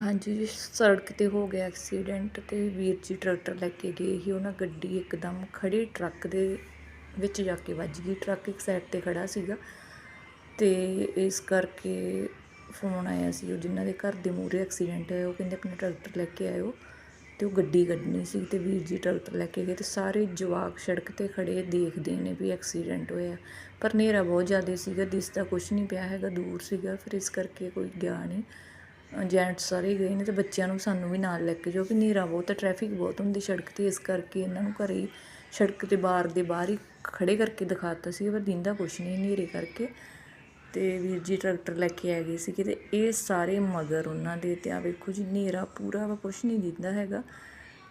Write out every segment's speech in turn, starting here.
ਹਾਂਜੀ ਜੀ ਸੜਕ ਤੇ ਹੋ ਗਿਆ ਐਕਸੀਡੈਂਟ ਅਤੇ ਵੀਰ ਜੀ ਟਰੈਕਟਰ ਲੈ ਕੇ ਗਏ ਸੀ। ਉਹਨਾਂ ਗੱਡੀ ਇੱਕਦਮ ਖੜ੍ਹੇ, ਟਰੱਕ ਦੇ ਵਿੱਚ ਜਾ ਕੇ ਵੱਜ ਗਈ। ਟਰੱਕ ਇੱਕ ਸਾਈਡ ਤੇ ਖੜ੍ਹਾ ਸੀਗਾ ਅਤੇ ਇਸ ਕਰਕੇ ਫੋਨ ਆਇਆ ਸੀ। ਉਹ ਜਿਨ੍ਹਾਂ ਦੇ ਘਰ ਦੇ ਮੂਹਰੇ ਐਕਸੀਡੈਂਟ ਹੋਇਆ, ਉਹ ਕਹਿੰਦੇ ਆਪਣਾ ਟਰੈਕਟਰ ਲੈ ਕੇ ਆਇਓ ਅਤੇ ਉਹ ਗੱਡੀ ਕੱਢਣੀ ਸੀ ਅਤੇ ਵੀਰ ਜੀ ਟਰੈਕਟਰ ਲੈ ਕੇ ਗਏ ਅਤੇ ਸਾਰੇ ਜਵਾਕ ਸੜਕ ਤੇ ਖੜ੍ਹੇ ਦੇਖਦੇ ਨੇ ਵੀ ਐਕਸੀਡੈਂਟ ਹੋਇਆ। ਪਰ ਹਨੇਰਾ ਬਹੁਤ ਜ਼ਿਆਦਾ ਸੀਗਾ ਦਿਸਦਾ ਕੁਛ ਨਹੀਂ ਪਿਆ ਹੈਗਾ, ਦੂਰ ਸੀਗਾ, ਫਿਰ ਇਸ ਕਰਕੇ ਕੋਈ ਗਿਆ ਨਹੀਂ। ਜੈਂਟਸ ਸਾਰੇ ਗਏ ਨੇ ਅਤੇ ਬੱਚਿਆਂ ਨੂੰ ਸਾਨੂੰ ਵੀ ਨਾਲ ਲੈ ਕੇ ਜਾਓ ਕਿ ਹਨੇਰਾ ਬਹੁਤ ਹੈ ਟ੍ਰੈਫਿਕ ਬਹੁਤ ਹੁੰਦੀ ਸੜਕ ਤੇ, ਇਸ ਕਰਕੇ ਇਹਨਾਂ ਨੂੰ ਘਰੇ ਹੀ ਸੜਕ 'ਤੇ ਬਾਹਰ ਦੇ ਬਾਹਰ ਹੀ ਖੜੇ ਕਰਕੇ ਦਿਖਾਤਾ ਸੀ, ਪਰ ਦਿੰਦਾ ਕੁਛ ਨਹੀਂ ਹਨੇਰੇ ਕਰਕੇ। ਤੇ ਵੀਰ ਜੀ ਟਰੈਕਟਰ ਲੈ ਕੇ ਆ ਗਏ ਸੀ ਤੇ ਇਹ ਸਾਰੇ ਮਗਰ ਉਹਨਾਂ ਦੇ ਤੇ ਆ ਵੇਖੋ ਜੀ, ਹਨੇਰਾ ਪੂਰਾ ਵਾ, ਕੁਛ ਨਹੀਂ ਦਿੰਦਾ ਹੈਗਾ।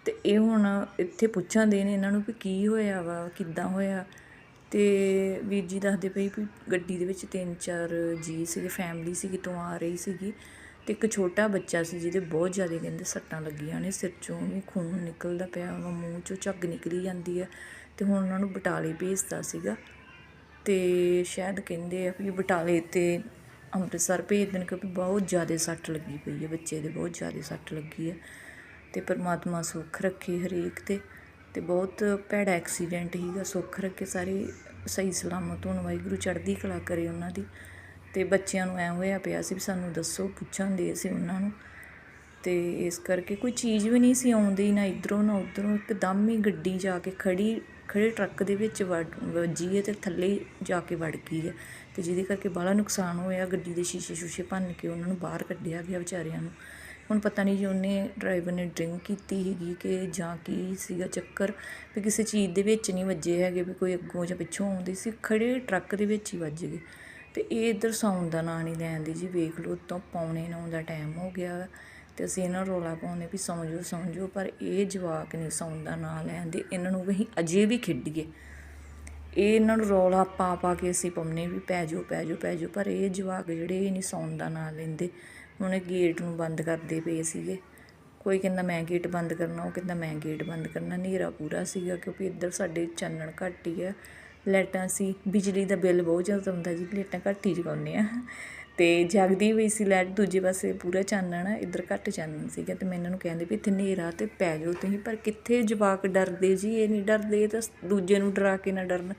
ਤੇ ਇਹ ਹੁਣ ਇੱਥੇ ਪੁੱਛਾਂਦੇ ਨੇ ਇਹਨਾਂ ਨੂੰ ਵੀ ਕੀ ਹੋਇਆ ਵਾ, ਕਿੱਦਾਂ ਹੋਇਆ। ਤੇ ਵੀਰ ਜੀ ਦੱਸਦੇ ਪਈ ਵੀ ਗੱਡੀ ਦੇ ਵਿੱਚ ਤਿੰਨ ਚਾਰ ਜੀ ਸੀਗੇ ਫੈਮਿਲੀ ਸੀਗੀ, ਤੋਂ ਆ ਰਹੀ ਸੀਗੀ। ਤੇ ਇੱਕ ਛੋਟਾ ਬੱਚਾ ਸੀ ਜਿਹਦੇ ਬਹੁਤ ਜ਼ਿਆਦਾ ਕਹਿੰਦੇ ਸੱਟਾਂ ਲੱਗੀਆਂ ਨੇ, ਸਿਰ ਚੋਂ ਵੀ ਖੂਨ ਨਿਕਲਦਾ ਪਿਆ ਵਾ ਮੂੰਹ ਚੋਂ ਝੱਗ ਨਿਕਲੀ ਜਾਂਦੀ ਹੈ ਤੇ ਹੁਣ ਉਹਨਾਂ ਨੂੰ ਬਟਾਲੇ ਭੇਜਤਾ ਸੀਗਾ ਤੇ ਸ਼ਾਇਦ ਕਹਿੰਦੇ ਆ ਵੀ ਬਟਾਲੇ ਤੇ ਅੰਮ੍ਰਿਤਸਰ ਭੇਜ ਦੇਣ ਕਿਉਂਕਿ ਬਹੁਤ ਜ਼ਿਆਦਾ ਸੱਟ ਲੱਗੀ ਪਈ ਹੈ, ਬੱਚੇ ਦੇ ਬਹੁਤ ਜ਼ਿਆਦਾ ਸੱਟ ਲੱਗੀ ਹੈ ਤੇ ਪਰਮਾਤਮਾ ਸੁੱਖ ਰੱਖੇ ਹਰੇਕ ਤੇ ਤੇ ਬਹੁਤ ਭੈੜਾ ਐਕਸੀਡੈਂਟ ਹੀਗਾ ਸੁੱਖ ਰੱਖੇ ਸਾਰੇ, ਸਹੀ ਸਲਾਮਤ ਹੋਣ, ਵਾਹਿਗੁਰੂ ਚੜ੍ਹਦੀ ਕਲਾ ਕਰੇ ਉਹਨਾਂ ਦੀ। ਅਤੇ ਬੱਚਿਆਂ ਨੂੰ ਐਂ ਹੋਇਆ ਪਿਆ ਸੀ ਵੀ ਸਾਨੂੰ ਦੱਸੋ, ਪੁੱਛਣ ਦੇ ਅਸੀਂ ਉਹਨਾਂ ਨੂੰ। ਅਤੇ ਇਸ ਕਰਕੇ ਕੋਈ ਚੀਜ਼ ਵੀ ਨਹੀਂ ਸੀ ਆਉਂਦੀ, ਨਾ ਇਧਰੋਂ, ਨਾ ਉਧਰੋਂ। ਇੱਕਦਮ ਹੀ ਗੱਡੀ ਜਾ ਕੇ ਖੜੀ, ਖੜੇ ਟਰੱਕ ਦੇ ਵਿੱਚ ਵੱਜੀ ਹੈ ਤੇ ਥੱਲੇ ਜਾ ਕੇ ਵੜ ਗਈ ਹੈ। ਤੇ ਜਿਹਦੇ ਕਰਕੇ ਬਾਹਲਾ ਨੁਕਸਾਨ ਹੋਇਆ। ਗੱਡੀ ਦੇ ਸ਼ੀਸ਼ੇ ਸ਼ੂਸ਼ੇ ਭੰਨ ਕੇ ਉਹਨਾਂ ਨੂੰ ਬਾਹਰ ਕੱਢਿਆ ਗਿਆ ਵਿਚਾਰਿਆਂ ਨੂੰ। ਹੁਣ ਪਤਾ ਨਹੀਂ ਜੀ ਉਹਨੇ ਡਰਾਈਵਰ ਨੇ ਡਰਿੰਕ ਕੀਤੀ ਹੈਗੀ ਕਿ ਜਾਂ ਕੀ ਸੀਗਾ ਚੱਕਰ। ਵੀ ਕਿਸੇ ਚੀਜ਼ ਦੇ ਵਿੱਚ ਨਹੀਂ ਵੱਜੇ ਹੈਗੇ, ਵੀ ਕੋਈ ਅੱਗੋਂ ਜਾਂ ਪਿੱਛੋਂ ਆਉਂਦੇ ਸੀ। ਖੜੇ ਟਰੱਕ ਦੇ ਵਿੱਚ ਹੀ ਵੱਜ ਗਏ। ਤੇ ਇਹ ਇੱਧਰ ਸੌਣ ਦਾ ਨਾਂ ਨਹੀਂ ਲੈਂਦੀ ਜੀ, ਵੇਖ ਲਓ ਤੋਂ ਪੌਣੇ 9 ਦਾ ਟਾਈਮ ਹੋ ਗਿਆ ਤੇ ਅਸੀਂ ਇਹਨਾਂ ਰੋਲਾ ਪਾਉਂਦੇ ਵੀ ਸੌਂ ਜਾਓ ਸੌਂ ਜਾਓ ਪਰ ਇਹ ਜਵਾਕ ਨਹੀਂ ਸੌਣ ਦਾ ਨਾਂ ਲੈਂਦੇ ਇਹਨਾਂ ਨੂੰ ਵੀ ਅਜੇ ਵੀ ਖੇਡੀਏ। ਇਹ ਇਹਨਾਂ ਨੂੰ ਰੌਲਾ ਪਾ ਪਾ ਕੇ ਅਸੀਂ ਪਾਉਂਦੇ ਵੀ ਪੈ ਜਾਓ ਪੈ ਜਾਓ ਪੈ ਜਾਓ, ਪਰ ਇਹ ਜਵਾਕ ਜਿਹੜੇ ਇਹ ਨਹੀਂ ਸੌਣ ਦਾ ਨਾਂ ਲੈਂਦੇ। ਹੁਣ ਗੇਟ ਨੂੰ ਬੰਦ ਕਰਦੇ ਪਏ ਸੀਗੇ। ਕੋਈ ਕਹਿੰਦਾ ਮੈਂ ਗੇਟ ਬੰਦ ਕਰਨਾ, ਉਹ ਕਹਿੰਦਾ ਮੈਂ ਗੇਟ ਬੰਦ ਕਰਨਾ, ਹਨੇਰਾ ਪੂਰਾ ਸੀਗਾ ਕਿਉਂਕਿ ਇੱਧਰ ਸਾਡੇ ਚਾਨਣ ਘੱਟ ਹੀ ਆ। ਲਾਈਟਾਂ ਸੀ, ਬਿਜਲੀ ਦਾ ਬਿੱਲ ਬਹੁਤ ਜ਼ਿਆਦਾ ਆਉਂਦਾ ਜੀ, ਲਾਈਟਾਂ ਘੱਟ ਹੀ ਜਗਾਉਂਦੇ ਹਾਂ ਅਤੇ ਜਗਦੀ ਹੋਈ ਸੀ ਲਾਈਟ, ਦੂਜੇ ਪਾਸੇ ਪੂਰਾ ਚਾਨਣ ਆ ਇੱਧਰ ਘੱਟ ਚਾਨਣ ਸੀਗਾ ਅਤੇ ਮੈਂ ਇਹਨਾਂ ਨੂੰ ਕਹਿੰਦੇ ਵੀ ਇੱਥੇ ਹਨੇਰਾ ਤੇ ਪੈ ਜਾਓ ਤੁਸੀਂ, ਪਰ ਕਿੱਥੇ ਜਵਾਕ ਡਰਦੇ ਜੀ, ਇਹ ਨਹੀਂ ਡਰਦੇ, ਇਹ ਤਾਂ ਦੂਜੇ ਨੂੰ ਡਰਾ ਕੇ ਨਾ ਡਰਨ।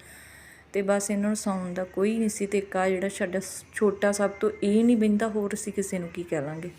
ਅਤੇ ਬਸ ਇਹਨਾਂ ਨੂੰ ਸੌਣ ਦਾ ਕੋਈ ਨਹੀਂ ਸੀ ਤੇ ਇੱਕ ਆ ਜਿਹੜਾ ਸਾਡਾ ਛੋਟਾ ਸਭ ਤੋਂ ਇਹ ਨਹੀਂ ਬਿੰਦਾ ਹੋਰ ਅਸੀਂ ਕਿਸੇ ਨੂੰ ਕੀ ਕਹਿ ਲਾਂਗੇ